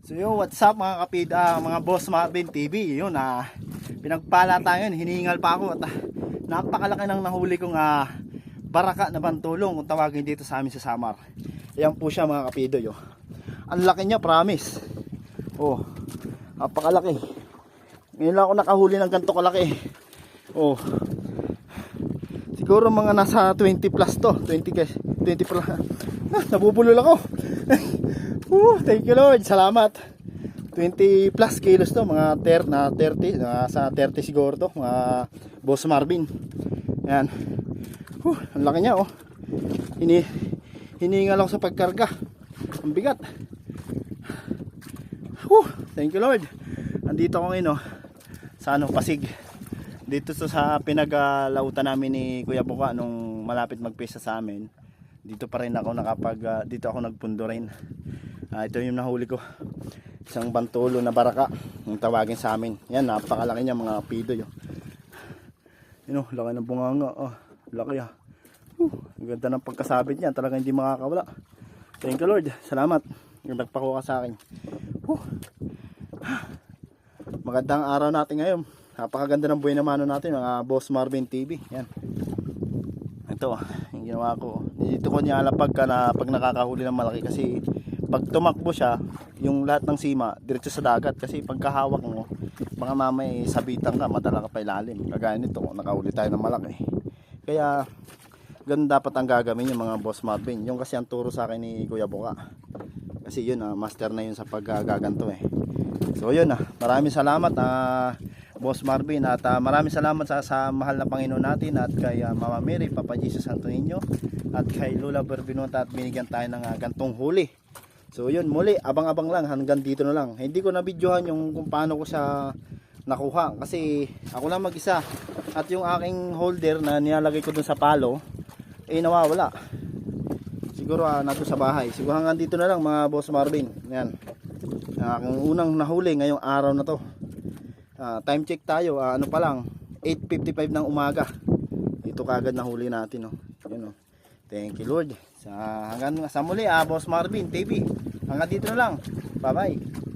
So yo, what's up mga kapid, ah, mga boss Marvin TV. Yun ah, pinagpala tayo yun, hiningal pa ako at ah, napakalaki ng nahuli kong ah, baraka na bantulong kung tawagin dito sa amin sa Samar. Ayan po siya mga kapido yo. Ang laki niya, promise. Oh, napakalaki. Ngayon lang ako nakahuli ng ganito kalaki. Oh. Siguro mga nasa 20 plus to, 20 guys, 20 plus. Ah, nabubulol ako. Uh, thank you Lord. Salamat. 20 plus kilos to, mga ter na 30, nasa 30 siguro to, mga Boss Marvin. Yan. Uh, ang laki niya oh. Hini hiningal ako sa pagkarga. Ang bigat. Uh, thank you Lord. Andito ako ngayon oh, sa ano, Pasig. Dito to sa pinaglautan namin ni Kuya Buka nung malapit magpisa sa amin. Dito pa rin ako nakapag ah, dito ako nagpundo rin. Ah, ito yung nahuli ko. Isang bantulo na baraka. Yung tawagin sa amin. Yan, napakalaki niya mga pido yun. Yun oh, laki ng bunganga. Oh, laki ah. Uh, ang ganda ng pagkasabit niya. Talaga hindi makakawala. Thank you Lord. Salamat. Yung nagpakuha sa akin. Uh. Magandang araw natin ngayon. Napakaganda ng buhay na mano natin. Mga Boss Marvin TV. Yan. Ito, yung ginawa ko. Dito ko nilalapag ka na pag nakakahuli ng malaki kasi pag tumakbo siya, yung lahat ng sima, diretso sa dagat kasi pagkahawak mo, mga mamay sabitan ka, madala ka pa ilalim. Kagaya nito, nakahuli tayo ng malaki. Kaya, ganun dapat ang gagawin yung mga boss Marvin. Yung kasi ang turo sa akin ni Kuya Buka. Kasi yun, ah, master na yun sa paggaganto eh. So yun ah, maraming salamat ah, Boss Marvin at ah, maraming salamat sa, sa mahal na Panginoon natin at kay ah, Mama Mary, Papa Jesus Santo Niño at kay Lola Berbinota at binigyan tayo ng ah, gantong huli. So yun, muli, abang-abang lang hanggang dito na lang. Hindi ko na videohan yung kung paano ko siya nakuha kasi ako lang mag-isa at yung aking holder na nilalagay ko dun sa palo eh nawawala. Siguro ah, nato sa bahay. Siguro hanggang dito na lang mga Boss Marvin. Yan. Ang aking unang nahuli ngayong araw na to. Ah, time check tayo, ah, ano pa lang, 8.55 ng umaga. Ito kagad nahuli natin. Oh. Yun, oh. Thank you Lord. Sa, hanggang sa muli, ah, Boss Marvin TV. Hanggang dito na lang. Bye-bye.